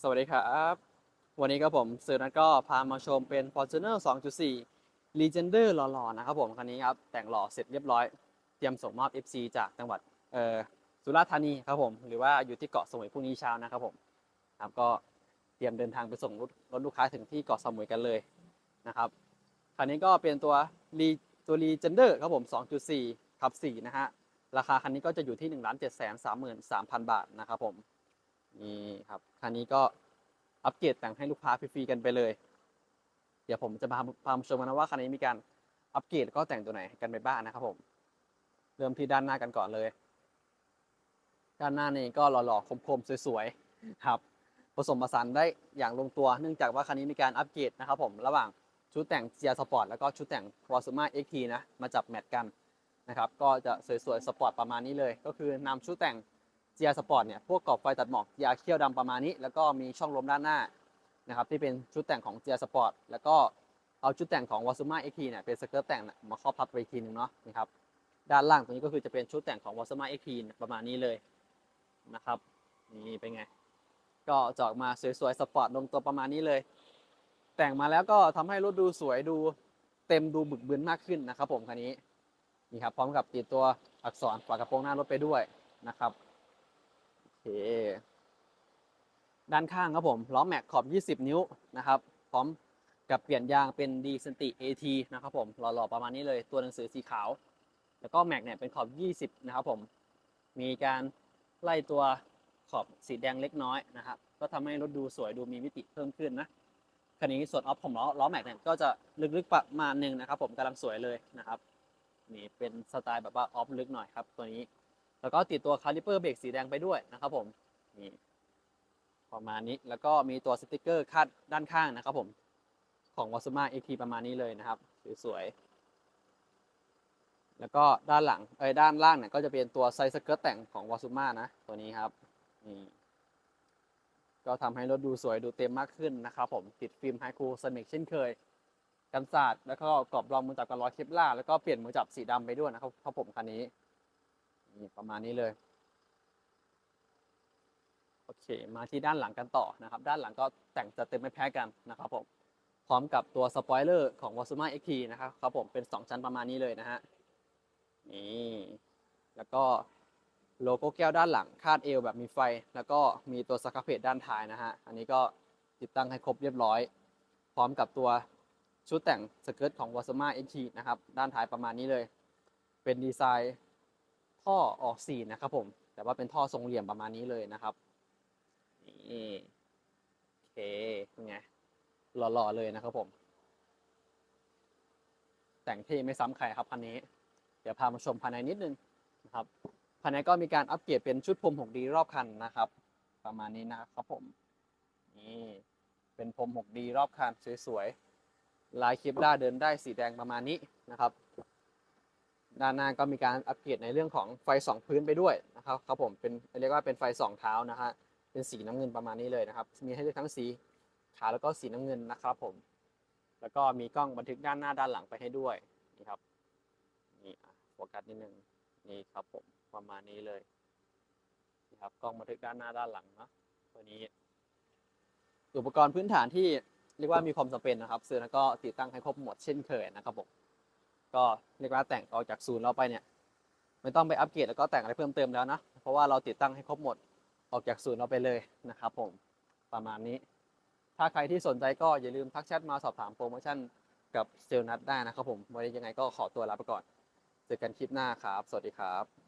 สวัสดีครับ วันนี้ก็ผมสื่อนัทก็พามาชมเป็น Fortuner 2.4 Legender หล่อๆ นะครับผม คันนี้ครับ แต่งหล่อเสร็จเรียบร้อย เตรียมส่งมอบ FC จากจังหวัดเออสุราษฎร์ธานีครับผม หรือว่าอยู่ที่เกาะสมุยพรุ่งนี้เช้านะครับผมครับก็เตรียมเดินทางไปส่งรถรถลูกค้าถึงที่เกาะสมุยกันเลยนะครับ คันนี้ก็เป็นตัว Re ตัว Legender ครับผม 2.4ขับ4นะฮะ ราคาคันนี้ก็จะอยู่ที่ 1 7 3 3 3 0 0 0 บาทนะครับผม นี่ครับคันนี้ก็อัปเกรดแต่งให้ลูกค้าฟรีๆกันไปเลย เดี๋ยวผมจะพาพามาชมกันนะว่าคันนี้มีการอัปเกรดก็แต่งตัวไหนกันไปบ้างนะครับผม เริ่มที่ด้านหน้ากันก่อนเลย ด้านหน้านี่ก็หล่อๆคมๆสวยๆครับผสมผสานได้อย่างลงตัว เนื่องจากว่าคันนี้มีการอัปเกรดนะครับผมระหว่างชุดแต่ง GR Sport แล้วก็ชุดแต่ง w a s u m a XT นะมาจับแมทกันนะครับก็จะสวยๆสปอร์ตประมาณนี้เลย ก็คือนำชุดแต่ง GR Sport เนี่ยพวกกรอบไฟตัดหมอก GR เขี้ยวดำประมาณนี้ แล้วก็มีช่องลมด้านหน้านะครับที่เป็นชุดแต่งของ GR Sport แล้วก็เอาชุดแต่งของ w a s u m a XT เนี่ยเป็นสเกิร์ตแต่งมาครอบทับไปทีหนึงเนาะนี่ครับด้านล่างตรงนี้ก็คือจะเป็นชุดแต่งของ w a s u m a XT ประมาณนี้เลยนะครับนี่เป็นไง ก็จอกมาสวยๆสปอร์ตลงตัวประมาณนี้เลย แต่งมาแล้วก็ทำให้รถดูสวยดูเต็มดูบึกบึนมากขึ้นนะครับ ผมคันนี้นี่ครับพร้อมกับติดตัวอักษรฝากระโปรงหน้ารถไปด้วยนะครับ เค ด้านข้างครับผมล้อแม็กขอบ 20 นิ้วนะครับ พร้อมกับเปลี่ยนยางเป็น d ีสติ AT นะครับผมหล่อๆประมาณนี้เลยตัวหนังสือสีขาว แล้วก็แม็กเนี่ยเป็นขอบ 20 นะครับผม มีการไล่ตัวขอบสีแดงเล็กน้อยนะครับ ก็ทำให้รถดูสวยดูมีมิติเพิ่มขึ้นนะคันนี้ส่วนออฟของล้อล้อแม็กเนี่ยก็จะลึกๆประมาณหนึ่งนะครับ ผมกำลังสวยเลยนะครับ นี่เป็นสไตล์แบบว่าออฟลึกหน่อยครับตัวนี้ แล้วก็ติดตัวคาลิเปอร์เบรกสีแดงไปด้วยนะครับผมนี่ประมาณนี้แล้วก็มีตัวสติกเกอร์คาดด้านข้างนะครับผมของว a ซูมาเอ็กทีประมาณนี้เลยนะครับสวยๆแล้วก็ด้านหลังเอ้ยด้านล่างเนี่ยก็จะเป็นตัวไซส์สเกิร์ตแต่งของว a ซูมานะตัวนี้ครับนี่ก็ทำให้รถดูสวยดูเต็มมากขึ้นนะครับผมติดฟิล์มไฮคูสมิกเช่นเคย กันศาสตร์แล้วก็กรอบรองมือจับกันร้อยเคปล่าแล้วก็เปลี่ยนมือจับสีดำไปด้วยนะครับผมคันนี้ นี่ประมาณนี้เลย โอเค มาที่ด้านหลังกันต่อนะครับ ด้านหลังก็แต่งจะเต็มไม่แพ้กันนะครับผม พร้อมกับตัวสปอยเลอร์ของ w a s u m a XT นะครับครับผมเป็น 2 ชั้นประมาณนี้เลยนะฮะ นี่ แล้วก็โลโก้แก้วด้านหลัง คาดเอวแบบมีไฟ แล้วก็มีตัวสครับเพจด้านท้ายนะฮะ อันนี้ก็ติดตั้งให้ครบเรียบร้อย พร้อมกับตัวชุดแต่งสเกิร์ตของ w a s u m a XT นะครับ ด้านท้ายประมาณนี้เลย เป็นดีไซน์ ท่อออกสีนะครับผม แต่ว่าเป็นท่อทรงเหลี่ยมประมาณนี้เลยนะครับนี่โอเคเป็นไงหล่อๆเลยนะครับผม แต่งเท่ไม่ซ้ำใครครับคันนี้ เดี๋ยวพามาชมภายในนิดนึงนะครับภายในก็มีการอัปเกรดเป็นชุดพรม 6D รอบคันนะครับ ประมาณนี้นะครับผมนี่เป็นพรม 6D รอบคันสวยๆลายเคปล่าเดินได้สีแดงประมาณนี้นะครับ ด้านหน้าก็มีการอัปเกรดในเรื่องของไฟสองพื้นไปด้วยนะครับครับผมเป็นเรียกว่าเป็นไฟสองเท้านะฮะเป็นสีน้ำเงินประมาณนี้เลยนะครับ มีให้เลือกทั้งสีขาวแล้วก็สีน้ำเงินนะครับผม แล้วก็มีกล้องบันทึกด้านหน้าด้านหลังไปให้ด้วยนี่ครับนี่โฟกัสนิดนึงนี่ครับผมประมาณนี้เลยนี่ครับกล้องบันทึกด้านหน้าด้านหลังเนาะตัวนี้ อุปกรณ์พื้นฐานที่เรียกว่ามีความจำเป็นนะครับซื้อแล้วก็ติดตั้งให้ครบหมดเช่นเคยนะครับผม ก็เรียกว่าแต่งออกจากศูนย์เราไปเนี่ยไม่ต้องไปอัปเกรดแล้วก็แต่งอะไรเพิ่มเติมแล้วนะ เพราะว่าเราติดตั้งให้ครบหมดออกจากศูนย์เราไปเลยนะครับผมประมาณนี้ ถ้าใครที่สนใจก็อย่าลืมทักแชทมาสอบถามโปรโมชั่นกับเซลล์นัดได้นะครับผมวันนี้ยังไงก็ขอตัวลาไปก่อน เจอกันคลิปหน้าครับ สวัสดีครับ